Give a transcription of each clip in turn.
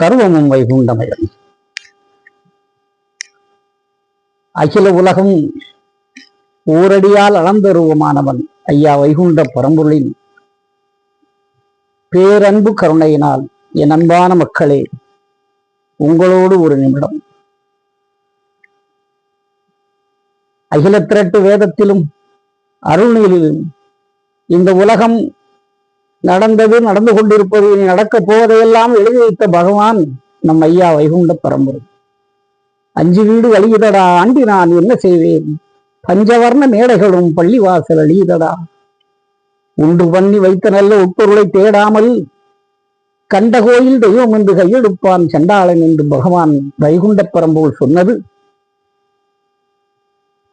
சர்வமும் வைகுண்டமயம். அகில உலகம் ஓரடியால் அளந்தருவமானவன். ஐயா வைகுண்ட பரம்பொருளின் பேரன்பு கருணையினால் என் அன்பான மக்களே உங்களோடு ஒரு நிமிடம். அகில திரட்டு வேதத்திலும் அருள்நீலிலும் இந்த உலகம் நடந்தது நடந்து கொண்டிருப்பது இனி நடக்கப் போவதையெல்லாம் எழுதி வைத்த பகவான் நம் ஐயா வைகுண்ட பரம்பரை அஞ்சு வீடு வழியுதடா ஆண்டி நான் என்ன செய்வேன்? பஞ்சவர்ண மேடைகளும் பள்ளிவாசல் அழியுதடா. உண்டு பண்ணி வைத்த நல்ல உட்பொருளை தேடாமல் கண்ட கோயில் தெய்வம் என்று கையெடுப்பான் சண்டாளன் என்று பகவான் வைகுண்ட பரம்போல் சொன்னது.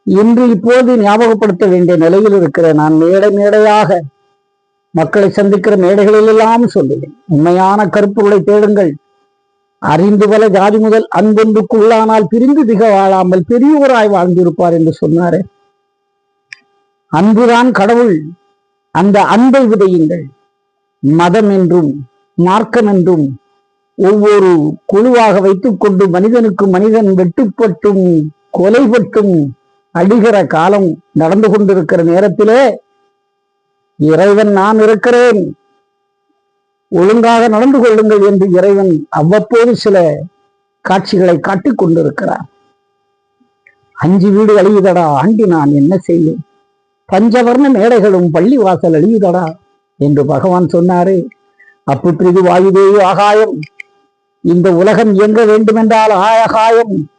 இன்று இப்போது ஞாபகப்படுத்த வேண்டிய நிலையில் இருக்கிற நான் மேடை மேடையாக மக்களை சந்திக்கிற மேடைகளிலெல்லாம் சொல்லுவேன். உண்மையான கருப்பொருளை தேடுங்கள். அறிந்து பல ஜாதி முதல் அன்பொன்றுக்கு உள்ளானால் பிரிந்து திக வாழாமல் பெரியவராய் வாழ்ந்திருப்பார் என்று சொன்னாரே. அன்புதான் கடவுள். அந்த அன்பை விதையுங்கள். மதம் என்றும் மார்க்கம் என்றும் ஒவ்வொரு குழுவாக வைத்துக் கொண்டு மனிதனுக்கு மனிதன் வெட்டுப்பட்டும் கொலைப்பட்டும் அடிகிற காலம் நடந்து கொண்டிருக்கிற நேரத்திலே இறைவன் நான் இருக்கிறேன். ஒழுங்காக நடந்து கொள்ளுங்கள் என்று இறைவன் அவ்வப்போது சில காட்சிகளை காட்டிக் கொண்டிருக்கிறார். அஞ்சு வீடு அழியுதடா ஆண்டி நான் என்ன செய்வேன்? பஞ்சவர்ண மேடைகளும் பள்ளி வாசல் அழியுதடா என்று பகவான் சொன்னாரே. அப்புற்றிது வாயுதேயு ஆகாயம். இந்த உலகம் இயங்க வேண்டுமென்றால் ஆகாயம்.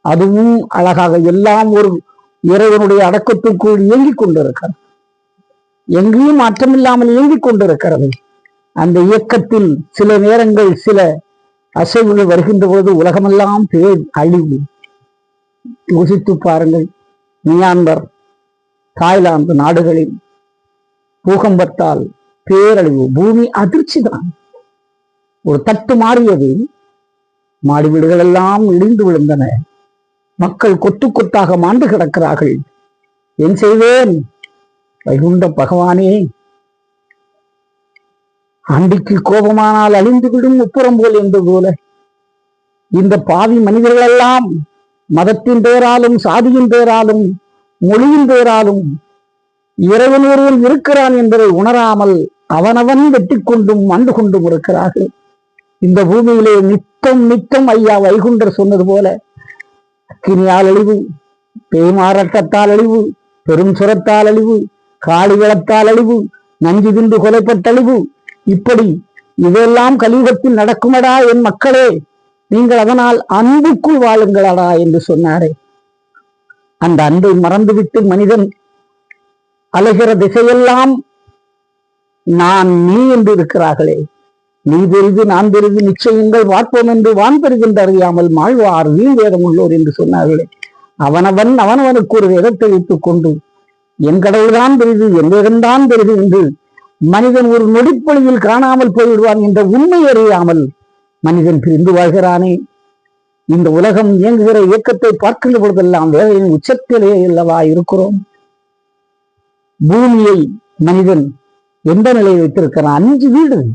அதுவும் அழகாக எல்லாம் ஒரு இறைவனுடைய அடக்கத்துக்குள் இயங்கிக் கொண்டிருக்கிறது. எங்கேயும் மாற்றமில்லாமல் இயங்கிக் கொண்டிருக்கிறது அந்த இயக்கத்தில் சில நேரங்கள் சில அசைவுகள் வருகின்ற போது உலகமெல்லாம் பேர் அழிவு. யோசித்து பாருங்கள். மியான்மர் தாய்லாந்து நாடுகளில் பூகம்பத்தால் பேரழிவு பூமி அதிர்ச்சி தான் ஒரு தட்டு மாறியது. மாடி வீடுகள் எல்லாம் இடிந்து விழுந்தன. மக்கள் கொத்து கொத்தாக மாண்டு கிடக்கிறார்கள். என் செய்வேன். வைகுண்ட பகவானே ஆண்டிக்கு கோபமானால் அழிந்து விடும் உப்புறம் போல் என்பது போல இந்த பாவி மனிதர்கள் எல்லாம் மதத்தின் பெயராலும் சாதியின் பெயராலும் மொழியின் பெயராலும் இறைவன் ஒருவன் இருக்கிறான் என்பதை உணராமல் அவனவன் வெட்டி கொண்டும் ஆண்டு கொண்டும் இருக்கிறார்கள். இந்த பூமியிலே நித்தம் நித்தம் ஐயா வைகுண்டர் சொன்னது போல அக்கினியால் அழிவு பேய்மாரட்டத்தால் அழிவு பெரும் சுரத்தால் அழிவு காளி விளத்தால் அழிவு நஞ்சு தின்று கொலைப்பட்டழிவு. இப்படி இதெல்லாம் கலியுகத்தில் நடக்குமடா என் மக்களே? நீங்கள் அதனால் அன்புக்குள் வாழுங்களடா என்று சொன்னாரே. அந்த அன்பை மறந்துவிட்டு மனிதன் அலைகிற திசையெல்லாம் நான் நீ என்று இருக்கிறார்களே. நீ பெரிது நான் பெரிது நிச்சயங்கள் பார்ப்போம் என்று வான் பெறுகின்ற அறியாமல் மாழ்வார் வீண் வேதம் உள்ளோர் என்று சொன்னார்களே. அவனவன் அவனவனுக்கு ஒரு வேதத்தை வைத்துக் கொண்டு என் கடவுள்தான் பெரிது என் பெரிது என்று மனிதன் ஒரு நொடிப்பொழியில் காணாமல் போய்விடுவான் என்ற உண்மை அறியாமல் மனிதன் பிரிந்து வாழ்கிறானே. இந்த உலகம் இயங்குகிற இயக்கத்தை பார்க்கின்ற பொழுதெல்லாம் வேலையின் உச்சத்திலே அல்லவா இருக்கிறோம்? பூமியை மனிதன் எந்த நிலையில் வைத்திருக்கிறான்? அஞ்சு வீடு.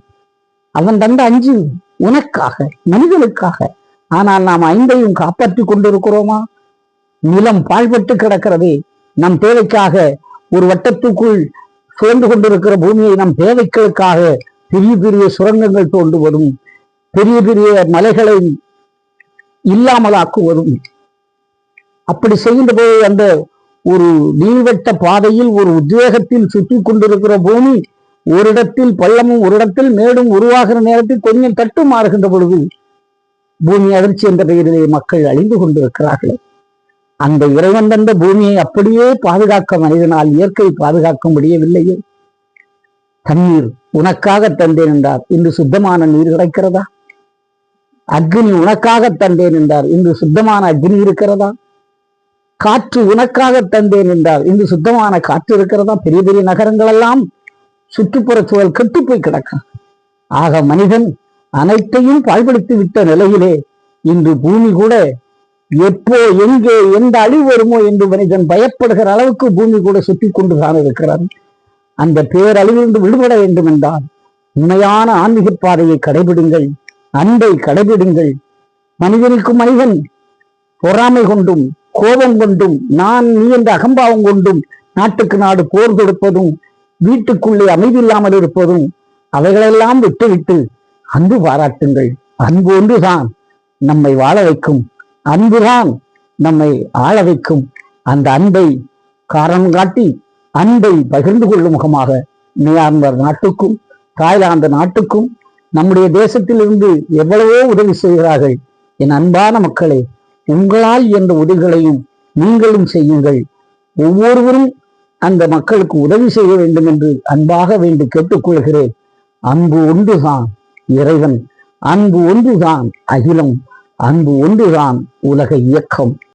அவன் தந்த அஞ்சு உனக்காக மனிதனுக்காக. ஆனால் நாம் ஐந்தையும் காப்பாற்றிக் கொண்டிருக்கிறோமா? நிலம் பாழ்பட்டு கிடக்கிறதே. நம் தேவைக்காக ஒரு வட்டத்துக்குள் சுழந்து கொண்டிருக்கிற பூமியை நம் தேவைகளுக்காக பெரிய பெரிய சுரங்கங்கள் தோண்டுவதும் பெரிய பெரிய மலைகளை இல்லாமலாக்குவதும். அப்படி செய்கின்ற போது அந்த ஒரு நீள்வட்ட பாதையில் ஒரு உத்வேகத்தில் சுற்றி கொண்டிருக்கிற பூமி ஒரு இடத்தில் பள்ளமும் ஒரு இடத்தில் மேடும் உருவாகிற நேரத்தில் கொஞ்சம் தட்டு மாறுகின்ற பொழுது பூமி அதிர்ச்சி என்ற பெயரிலே மக்கள் அழிந்து கொண்டிருக்கிறார்கள். அந்த இறைவன் தந்த பூமியை அப்படியே பாதுகாக்க மனிதனால் இயற்கை பாதுகாக்க முடியவில்லையே. தண்ணீர் உனக்காக தந்தேன் என்றார். இன்று சுத்தமான நீர் கிடைக்கிறதா? அக்னி உனக்காக தந்தேன் என்றார். இன்று சுத்தமான அக்னி இருக்கிறதா? காற்று உனக்காக தந்தேன் என்றார். இன்று சுத்தமான காற்று இருக்கிறதா? பெரிய பெரிய நகரங்கள் எல்லாம் சுற்றுப்புற சூழல் கெட்டு போய் கிடக்க. ஆக மனிதன் அனைத்தையும் பாழ்படுத்தி விட்ட நிலையிலே இன்று பூமி கூட எப்போ எங்கே எந்த அழிவு வருமோ என்று மனிதன் பயப்படுகிற அளவுக்கு பூமி கூட சுற்றி கொண்டு தான் இருக்கிறார் அந்த பேரழிவிலிருந்து விடுபட வேண்டும் என்றால் உண்மையான ஆன்மீக பாதையை கடைபிடுங்கள் அன்பை கடைபிடுங்கள். மனிதனுக்கு மனிதன் பொறாமை கொண்டும் கோபம் கொண்டும் நான் நீ என்ற அகம்பாவம் கொண்டும் நாட்டுக்கு நாடு போர் தொடுப்பதும் வீட்டுக்குள்ளே அமைதி இல்லாமல் இருப்பதும் அவைகளெல்லாம் விட்டுவிட்டு அன்பு பாராட்டுங்கள். அன்பு ஒன்றுதான் நம்மை வாழ வைக்கும். அன்புதான் நம்மை ஆள வைக்கும். அந்த அன்பை காரணம் காட்டி அன்பை பகிர்ந்து கொள்ளும் முகமாக மியான்மர் நாட்டுக்கும் தாய்லாந்து நாட்டுக்கும் நம்முடைய தேசத்திலிருந்து எவ்வளவோ உதவி செய்கிறார்கள். என் அன்பான மக்களே உங்களால் என்ற உதவிகளையும் நீங்களும் செய்யுங்கள். ஒவ்வொருவரும் அந்த மக்களுக்கு உதவி செய்ய வேண்டும் என்று அன்பாக வேண்டி கேட்டுக்கொள்கிறேன். அன்பு ஒன்றுதான் இறைவன் அன்பு ஒன்றுதான் அகிலம். அன்பு ஒன்றுதான் உலக இயக்கம்.